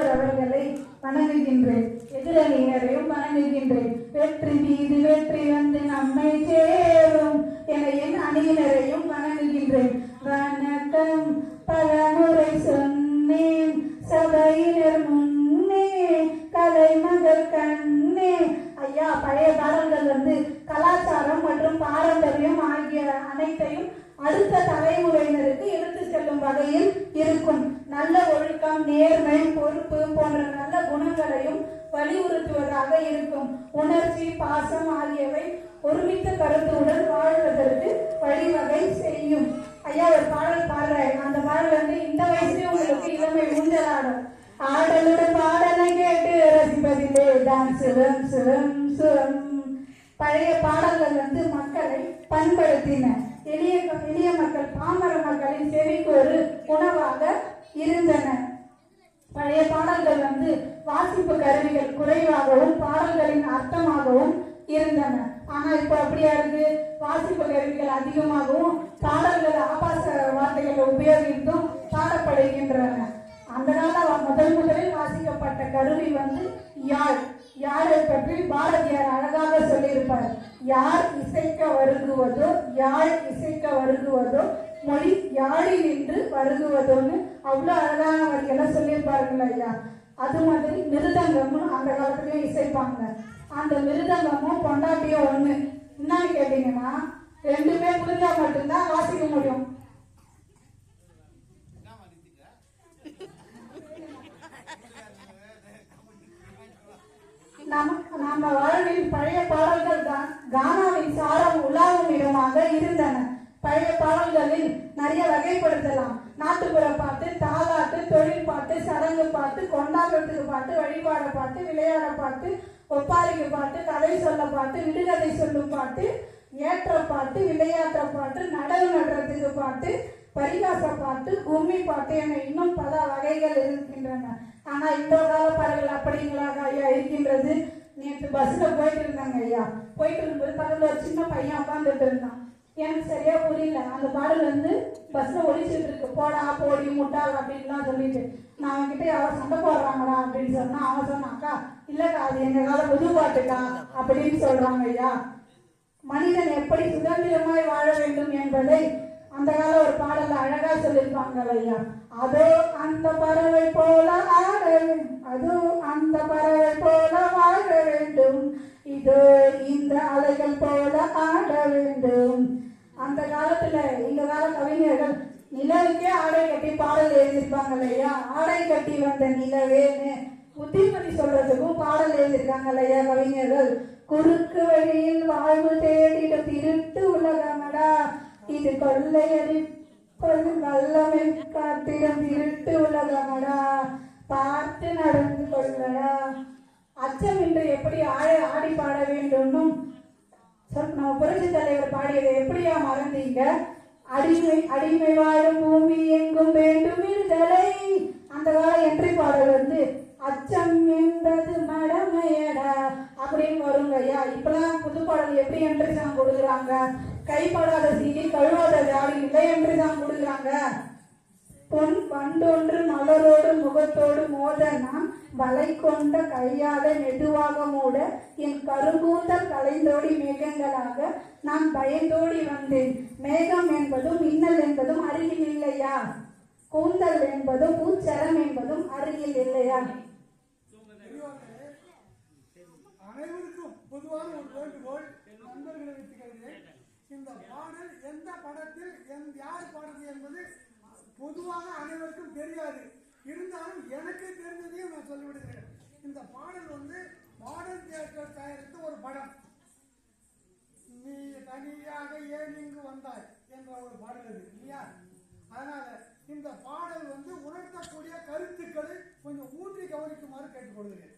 அவர்களை வணங்குகின்றேன். எதிரணியினரையும் வணங்குகின்றேன். வெற்றி மீது வெற்றி வந்து நம்மை சேரும் என என் அணியினரையும் வணங்குகின்றேன். வணக்கம் பல முறை சொன்ன சபையினர் முன்னே கலைமகள் கண்ணே ஐயா பழைய பாடல்கள் வந்து கலாச்சாரம் மற்றும் பாரம்பரியம் ஆகிய அனைத்தையும் அடுத்த தலைமுறையினருக்கு எடுத்து செல்லும் வகையில் இருக்கும். நல்ல ஒழுக்கம் நேர்மை பொறுப்பு போன்ற நல்ல குணங்களையும் வலியுறுத்துவதாக இருக்கும். உணர்ச்சி பாசம் ஆகியவை ஒருமித்த கருத்துடன் வாழ்வதற்கு வழிவகை செய்யும். ஐயா ஒரு பாடல் பாடுறேன். அந்த பாடல் வந்து இந்த வயசுலயும் உங்களுக்கு இளமை ஊஞ்சலாடும். ஆடலுடன் பாடலை கேட்டு ரசிப்பதிலே. தான் சிவம் சிவம் சிவம் பழைய பாடல்கள் வந்து மக்களை பண்படுத்தின. எளிய எளிய மக்கள் பாமர மக்களின் செவிக்கு ஒரு உணவாக இருந்தன. பழைய பாடல்கள் வந்து வாசிப்பு கருவிகள் குறைவாகவும் பாடல்களின் அர்த்தமாகவும் இருந்தன. ஆனா இப்போ அப்படியா இருக்கு? வாசிப்பு கருவிகள் அதிகமாகவும் பாடல்கள் ஆபாச வார்த்தைகளை உபயோகித்தும் பாடப்படுகின்றன. அந்த முதல் முதலில் வாசிக்கப்பட்ட கருவி வந்து யாழ் யாரை பற்றி பாரதியார் அழகாக சொல்லியிருப்பார். யார் இசைக்க வருகுவதோ யாழ் இசைக்க வருகுவதோ மொழி யாழில் நின்று வருகுவதோன்னு அவ்வளோ அழகான வரிகள்லாம் சொல்லியிருப்பாருங்களா ஐயா? அது மாதிரி மிருதங்கமும் அந்த காலத்துலயும் இசைப்பாங்க. அந்த மிருதங்கமும் பொண்டாட்டியும் ஒன்று என்னன்னு கேட்டீங்கன்னா ரெண்டுமே புரிஞ்சா மட்டும்தான் வாசிக்க முடியும். நமக்கு நம்ம வாழ்வில் பழைய பாடல்கள் தான் கானாவின் சாரம் உலாவும் இடமாக இருந்தன. பழைய பாடல்களில் நிறைய வகைப்படுத்தலாம். நாட்டுப்புற பாட்டு தாலாட்டு தொழில் பாட்டு சடங்கு பாட்டு கொண்டாடுறதுக்கு பாட்டு வழிபாட பாட்டு விளையாட பாட்டு ஒப்பாரிக்கு பாட்டு கதை சொல்ல பாட்டு விடுகதை சொல்லும் பாட்டு ஏற்ற பாட்டு விளையாட்ட பாட்டு நடவு நடுறதுக்கு பாட்டு பரிகாச பாட்டு கும்மி பாட்டு என இன்னும் பல வகைகள் இருக்கின்றன. ஆனா இந்த கால பறவைகள் அப்படிங்களாக ஐயா இருக்கின்றது. நேற்று பஸ்ல போயிட்டு இருந்தாங்க ஐயா. போயிட்டு இருக்கும்போது பக்கத்துல ஒரு சின்ன பையன் உட்காந்துட்டு இருந்தான். எனக்கு சரியா புரியல. அந்த பாடல் வந்து பஸ்ல ஒழிச்சிட்டு இருக்கு. போடா போடி முட்டாள் அப்படின்லாம் சொல்லிட்டு. நான் அவன்கிட்ட யாரோ சண்டை போடுறாங்கடா அப்படின்னு சொன்னா அவன் சொன்னாக்கா இல்லக்கா அது எங்க கால புது பாட்டுக்கா? அப்படின்னு சொல்றாங்க ஐயா. மனிதன் எப்படி சுதந்திரமாய் வாழ வேண்டும் என்பதை அந்த கால ஒரு பாடல்ல அழகா சொல்லியிருப்பாங்க ஐயா அதோ அந்த பறவை போல ஆட வேண்டும் அதோ அந்த பறவை போல வாழ வேண்டும் இதோ இந்த அலைகள் போல ஆட வேண்டும். அந்த காலத்துல இந்த கால கவிஞர்கள் நிலவுக்கே ஆடை கட்டி பாடல் எழுதியிருப்பாங்க இல்லையா ஆடை கட்டி வந்த நிலவேன்னு புத்திமதி சொல்றதுக்கும் பாடல் எழுதியிருக்காங்க இல்லையா கவிஞர்கள் குறுக்கு வழியில் வாழ்வு தேடிட திருட்டு உலகமடா இது கொள்ளையடிப்பது வல்லமை காத்திரம் இருட்டு உலகமடா. பார்த்து நடந்து கொள்ளடா அச்சமின்றி எப்படி ஆட ஆடி பாட வேண்டும்னும் நம்ம புரட்சி தலைவர் பாடியதை எப்படியா மறந்தீங்க? அடிமை அடிமை வாழும் பூமி எங்கும் வேண்டும் விடுதலை அந்த கால என்ட்ரி பாடல் வந்து அச்சம் என்பது மடமையடா அப்படின்னு வருங்க ஐயா இப்பெல்லாம் புது பாடல் எப்படி என்ட்ரி சாங் கொடுக்குறாங்க? கைப்படாத சீடி கழுவாத ஜாடி இல்லை என்று தான் கொடுக்குறாங்க பொன் பண்டொன்று மலரோடு முகத்தோடு மோத நான் வலை கொண்ட கையாத மெதுவாக மூட என் கருங்கூந்தல் கலைந்தோடி மேகங்களாக நான் பயந்தோடி வந்தேன். மேகம் என்பதும் மின்னல் என்பதும் அருகில் இல்லையா? கூந்தல் என்பதும் பூச்சரம் என்பதும் அருகில் இல்லையா? அனைவருக்கும் பொதுவான ஒரு வேண்டுகோள் நண்பர்களை இந்த பாடல் எந்த படத்தில் யார் பாடுறது என்பது பொதுவாக அனைவருக்கும் தெரியாது. இருந்தாலும் எனக்கு தெரிஞ்சதையும் நான் சொல்லிவிடுகிறேன். இந்த பாடல் வந்து மாடர்ன் தியேட்டர் தயாரித்த ஒரு படம். நீ தனியாக ஏன் இங்கு வந்தாய் என்ற ஒரு பாடல் அது இல்லையா? அதனால இந்த பாடல் வந்து உணர்த்தக்கூடிய கருத்துக்களை கொஞ்சம் ஊற்றி கவனிக்குமாறு கேட்டுக்கொள்கிறேன்.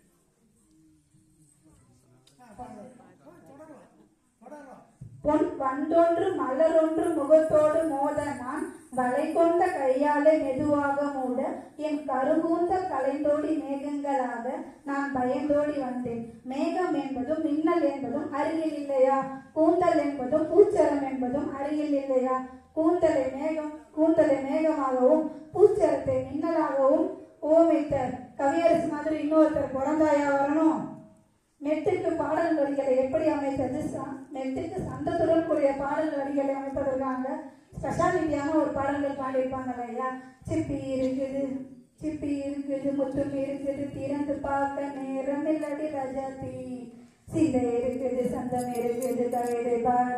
பொன் வண்டொன்று மலரொன்று முகத்தோடு மோத நான் வலை கொண்ட கையாலே மெதுவாக மூட என் கருமூந்த கலைந்தோடி மேகங்களாக நான் பயந்தோடி வந்தேன். மேகம் என்பதும் மின்னல் என்பதும் அருகில் இல்லையா? கூந்தல் என்பதும் பூச்சரம் என்பதும் அருகில் இல்லையா? கூந்தலை மேகம் கூந்தலை மேகமாகவும் பூச்சரத்தை மின்னலாகவும் ஓமைத்த கவியரசு மாதிரி இன்னொருத்தர் பிறந்தாயா வரணும்? மெட்டுக்கு பாடல் வரிகளை எப்படி அமைத்தது? ச- மெட்டுக்கு சந்தத்துடன் கூடிய பாடல் வரிகளை அமைப்பதற்காக ஸ்பெஷாலிட்டியான ஒரு பாடல்கள் பாடியிருப்பாங்க இல்லையா சிப்பி இருக்குது சிப்பி இருக்குது முத்தும் இருக்குது திறந்து பார்க்க நேரம் இல்லடி தீ சிந்தை இருக்குது சந்தம் இருக்குது கவிதை பாட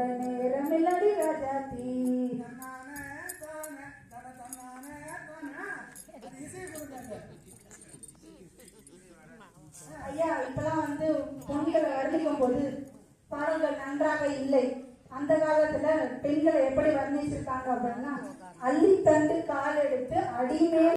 பெண்களை வர்ணிக்கும் போது பாடல்கள் நன்றாக இல்லை. அந்த காலத்துல பெண்களை எப்படி வர்ணிச்சிருக்காங்க அப்படின்னா அள்ளி தண்டு கால் எடுத்து அடிமேல்